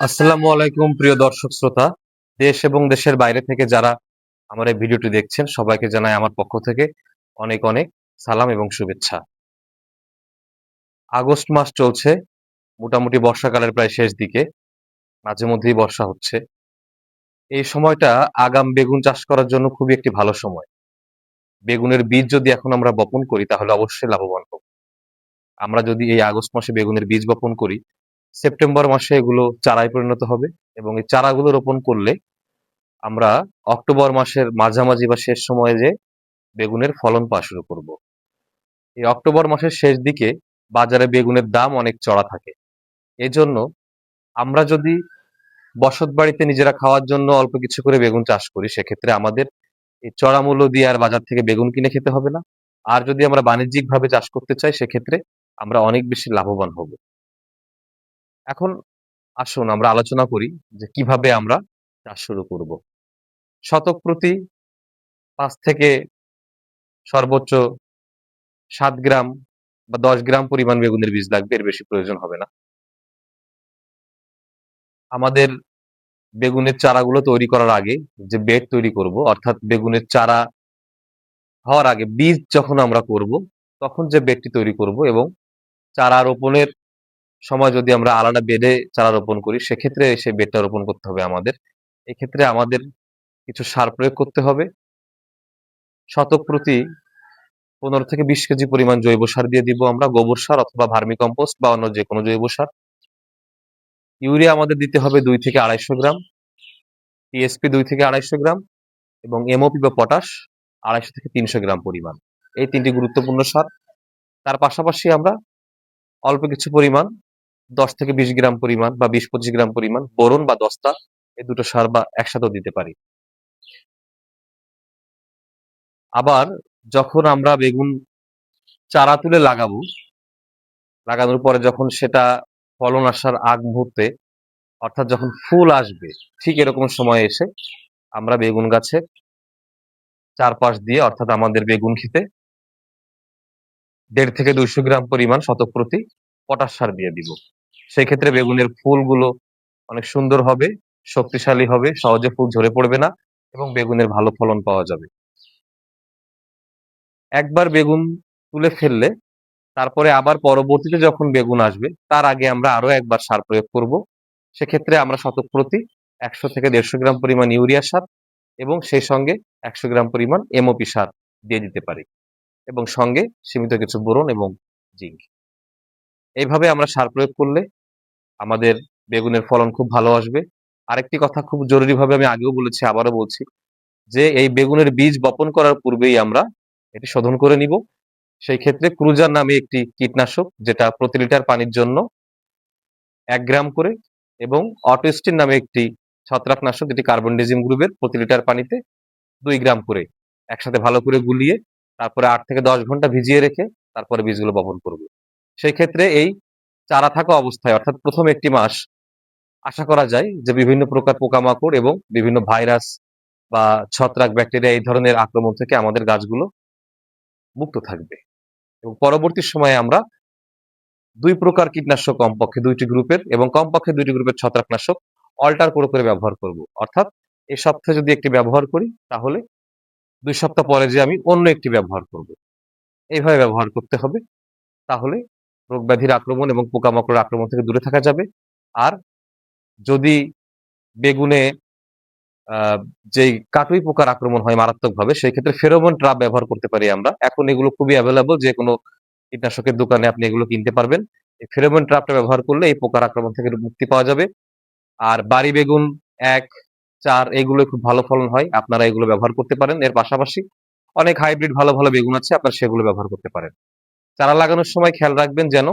আসসালামু আলাইকুম, প্রিয় দর্শক শ্রোতা। দেশ এবং দেশের বাইরে থেকে যারা আমার এই ভিডিওটি দেখছেন, সবাইকে জানাই আমার পক্ষ থেকে অনেক অনেক সালাম এবং শুভেচ্ছা। আগস্ট মাস চলছে, মোটামুটি বর্ষাকালের প্রায় শেষ দিকে, মাঝে মধ্যেই বর্ষা হচ্ছে। এই সময়টা আগাম বেগুন চাষ করার জন্য খুবই একটি ভালো সময়। বেগুনের বীজ যদি এখন আমরা বপন করি, তাহলে অবশ্যই লাভবান হব। আমরা যদি এই আগস্ট মাসে বেগুনের বীজ বপন করি সেপ্টেম্বর মাসে এগুলো চারায় পরিণত হবে এবং এই চারাগুলো রোপণ করলে আমরা অক্টোবর মাসের মাঝামাঝি বা শেষ সময়ে যে বেগুনের ফলন পাওয়া শুরু করব। এই অক্টোবর মাসের শেষ দিকে বাজারে বেগুনের দাম অনেক চড়া থাকে। এজন্য আমরা যদি বসত বাড়িতে নিজেরা খাওয়ার জন্য অল্প কিছু করে বেগুন চাষ করি, সেক্ষেত্রে আমাদের এই চড়া মূল্য দিয়ে আর বাজার থেকে বেগুন কিনে খেতে হবে না। আর যদি আমরা বাণিজ্যিকভাবে চাষ করতে চাই, সেক্ষেত্রে আমরা অনেক বেশি লাভবান হব। এখন আসুন আমরা আলোচনা করি যে কীভাবে আমরা চাষ শুরু করব। শতক প্রতি পাঁচ থেকে সর্বোচ্চ সাত গ্রাম বা দশ গ্রাম পরিমাণ বেগুনের বীজ লাগবে, এর বেশি প্রয়োজন হবে না। আমাদের বেগুনের চারাগুলো তৈরি করার আগে যে বেড তৈরি করব, অর্থাৎ বেগুনের চারা হওয়ার আগে বীজ যখন আমরা করব, তখন যে বেডটি তৈরি করব এবং চারা রোপণের সময় যদি আমরা আলাদা বেডে চারা রোপণ করি, সেক্ষেত্রে সেই বেডটা রোপণ করতে হবে আমাদের। এক্ষেত্রে আমাদের কিছু সার প্রয়োগ করতে হবে। শতক প্রতি পনেরো থেকে বিশ কেজি পরিমাণ জৈব সার দিয়ে দিব আমরা, গোবর সার অথবা ভার্মি কম্পোস্ট বা অন্য যে কোনো জৈব সার। ইউরিয়া আমাদের দিতে হবে দুই থেকে আড়াইশো গ্রাম টিএসপি দুই থেকে আড়াইশো গ্রাম এবং এমওপি বা পটাশ আড়াইশো থেকে তিনশো গ্রাম পরিমাণ। এই তিনটি গুরুত্বপূর্ণ সার। তার পাশাপাশি আমরা অল্প কিছু পরিমাণ দশ থেকে বিশ গ্রাম পরিমাণ বা বিশ পঁচিশ গ্রাম পরিমাণ বোরন বা দস্তা এই দুটো সার বা একসাথেও দিতে পারি। আবার যখন আমরা বেগুন চারা তুলে লাগাবো, লাগানোর পরে যখন সেটা ফলন আসার আগ মুহূর্তে অর্থাৎ যখন ফুল আসবে, ঠিক এরকম সময় এসে আমরা বেগুন গাছে চারপাশ দিয়ে অর্থাৎ আমাদের বেগুন খেতে দেড় থেকে দুইশো গ্রাম পরিমাণ শতক প্রতি পটাশ সার দিয়ে দিব। সেই ক্ষেত্রে বেগুনের ফুলগুলো অনেক সুন্দর হবে, শক্তিশালী হবে, সহজে ফুল ঝরে পড়বে না এবং বেগুনের ভালো ফলন পাওয়া যাবে। একবার বেগুন তুলে ফেললে, তারপরে আবার পরবর্তীতে যখন বেগুন আসবে, তার আগে আমরা আরও একবার সার প্রয়োগ করব। সেক্ষেত্রে আমরা শতক প্রতি একশো থেকে দেড়শো গ্রাম পরিমাণ ইউরিয়া সার এবং সেই সঙ্গে একশো গ্রাম পরিমাণ এমওপি সার দিয়ে দিতে পারি এবং সঙ্গে সীমিত কিছু বোরন এবং জিঙ্ক। এইভাবে আমরা সার প্রয়োগ করলে আমাদের বেগুনের ফলন খুব ভালো আসবে। আরেকটি কথা খুব জরুরিভাবে আমি আগেও বলেছি, আবারও বলছি যে এই বেগুনের বীজ বপন করার পূর্বেই আমরা এটি শোধন করে নিব। সেই ক্ষেত্রে ক্রুজার নামে একটি কীটনাশক যেটা প্রতি লিটার পানির জন্য এক গ্রাম করে এবং অটোস্টিন নামে একটি ছত্রাকনাশক যেটি কার্বন ডিজিম গ্রুপের প্রতি লিটার পানিতে দুই গ্রাম করে একসাথে ভালো করে গুলিয়ে তারপরে আট থেকে দশ ঘণ্টা ভিজিয়ে রেখে তারপরে বীজগুলো বপন করব। সেই ক্ষেত্রে এই চারা থাকা অবস্থায়, অর্থাৎ প্রথম একটি মাস, আশা করা যায় যে বিভিন্ন প্রকার পোকামাকড় এবং বিভিন্ন ভাইরাস বা ছত্রাক ব্যাকটেরিয়া এই ধরনের আক্রমণ থেকে আমাদের গাছগুলো মুক্ত থাকবে। এবং পরবর্তী সময়ে আমরা দুই প্রকার কীটনাশক কমপক্ষে দুইটি গ্রুপের এবং কমপক্ষে দুইটি গ্রুপের ছত্রাকনাশক অল্টার করে করে ব্যবহার করব। অর্থাৎ এই সপ্তাহে যদি একটি ব্যবহার করি, তাহলে দুই সপ্তাহ পরে যে আমি অন্য একটি ব্যবহার করব। এইভাবে ব্যবহার করতে হবে। তাহলে রোগ ব্যাধির আক্রমণ এবং পোকামাকড়ের আক্রমণ থেকে দূরে থাকা যাবে। আর যদি বেগুনে যেই কাটুই পোকার আক্রমণ হয় মারাত্মকভাবে, সেই ক্ষেত্রে ফেরোমন ট্রাপ ব্যবহার করতে পারি আমরা। এখন এগুলো খুবই অ্যাভেলেবল যে কোনো কীটনাশকের দোকানে আপনি এগুলো কিনতে পারবেন। এই ফেরোমন ট্রাপটা ব্যবহার করলে এই পোকার আক্রমণ থেকে মুক্তি পাওয়া যাবে। আর বাড়ি বেগুন এক, চার, এগুলো খুব ভালো ফলন হয়। আপনারা এগুলো ব্যবহার করতে পারেন। এর পাশাপাশি অনেক হাইব্রিড ভালো ভালো বেগুন আছে, আপনারা সেগুলো ব্যবহার করতে পারেন। চারা লাগানোর সময় খেয়াল রাখবেন যেন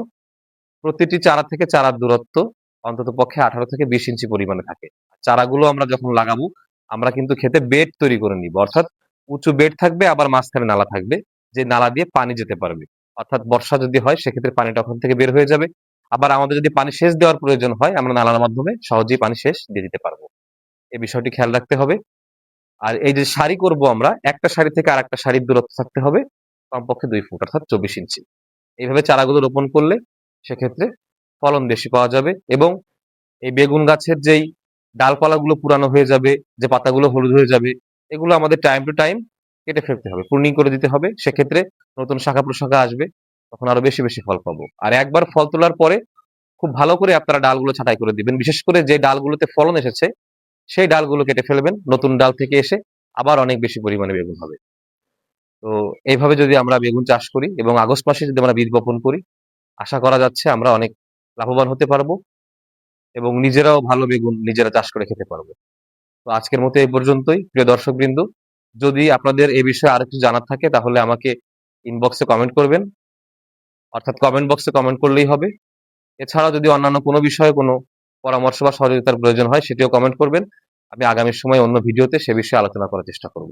প্রতিটি চারা থেকে চারার দূরত্ব অন্তত পক্ষে আঠারো থেকে বিশ ইঞ্চি পরিমাণে থাকে। চারাগুলো আমরা যখন লাগাবো, আমরা কিন্তু খেতে বেড তৈরি করে নিব। অর্থাৎ উঁচু বেড থাকবে, আবার মাঝখানে নালা থাকবে, যে নালা দিয়ে পানি যেতে পারবে। অর্থাৎ বর্ষা যদি হয়, সেক্ষেত্রে পানিটা ওখান থেকে বের হয়ে যাবে। আবার আমাদের যদি পানি সেচ দেওয়ার প্রয়োজন হয়, আমরা নালার মাধ্যমে সহজেই পানি সেচ দিয়ে দিতে পারব। এই বিষয়টি খেয়াল রাখতে হবে। আর এই যে শাড়ি করব আমরা, একটা শাড়ি থেকে আর একটা শাড়ির দূরত্ব থাকতে হবে। কমপক্ষে দুই ফুট, অর্থাৎ চব্বিশ ইঞ্চি। এইভাবে চারাগুলো রোপণ করলে সেক্ষেত্রে ফলন বেশি পাওয়া যাবে এবং এই বেগুন গাছের যেই ডালপালাগুলো পুরানো হয়ে যাবে, যে পাতাগুলো হলুদ হয়ে যাবে, এগুলো আমাদের টাইম টু টাইম কেটে ফেলতে হবে পূর্ণিং করে দিতে হবে। সেক্ষেত্রে নতুন শাখা প্রশাখা আসবে, তখন আরও বেশি বেশি ফল পাবো। আর একবার ফল তোলার পরে খুব ভালো করে আপনারা ডালগুলো ছাঁটাই করে দিবেন। বিশেষ করে যে ডালগুলোতে ফলন এসেছে, সেই ডালগুলো কেটে ফেলবেন। নতুন ডাল থেকে এসে আবার অনেক বেশি পরিমাণে বেগুন হবে। তো এইভাবে যদি আমরা বেগুন চাষ করি এবং আগস্ট মাসে যদি আমরা বীজ বপন করি, আশা করা যাচ্ছে আমরা অনেক লাভবান হতে পারব এবং নিজেরাও ভালো বেগুন নিজেরা চাষ করে খেতে পারব। তো আজকের মতো এই পর্যন্তই। প্রিয় দর্শকবৃন্দ, যদি আপনাদের এই বিষয়ে আরও কিছু জানার থাকে তাহলে আমাকে ইনবক্সে কমেন্ট করবেন। অর্থাৎ কমেন্ট বক্সে কমেন্ট করলেই হবে। এছাড়াও যদি অন্যান্য কোনো বিষয়ে কোনো পরামর্শ বা সহযোগিতার প্রয়োজন হয় সেটিও কমেন্ট করবেন। আমি আগামী সময় অন্য ভিডিওতে সে বিষয়ে আলোচনা করার চেষ্টা করব।